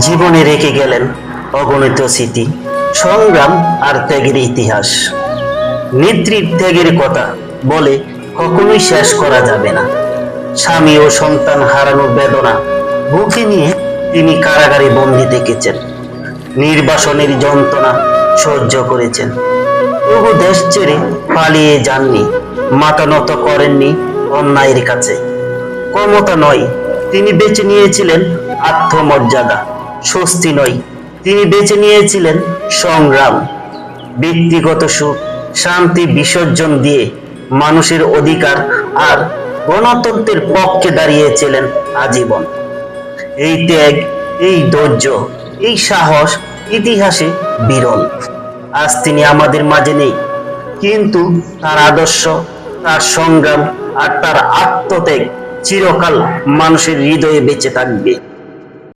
জীবনে রেখে গেলেন অগণিত স্মৃতি, সংগ্রাম আর ত্যাগের ইতিহাস। নেত্রীর ত্যাগের কথা বলে কখনোই শেষ করা যাবে না। স্বামী ও সন্তান হারানোর বেদনা বুকে নিয়ে তিনি কারাগারে বন্দি থেকেছেন। নির্বাসনের যন্ত্রণা সহ্য করেছেন। তবু দেশ ছেড়ে পালিয়ে যাননি, মাথা নত করেননি অন্যায়ের কাছে। ক্ষমতা নয়, তিনি বেছে নিয়েছিলেন আত্মমর্যাদা। স্বস্তি নয়। তিনি বেছে নিয়েছিলেন সংগ্রাম, ব্যক্তিগত সুখ, শান্তি, বিসর্জন দিয়ে মানুষের অধিকার আর গণতন্ত্রের পক্ষে দাঁড়িয়েছিলেন আজীবন। এই ত্যাগ, এই ধৈর্য, এই সাহস ইতিহাসে বিরল। আজ তিনি আমাদের মাঝে নেই। কিন্তু তার আদর্শ, তার সংগ্রাম আর তার আত্মত্যাগ চিরকাল মানুষের হৃদয়ে বেঁচে থাকবে।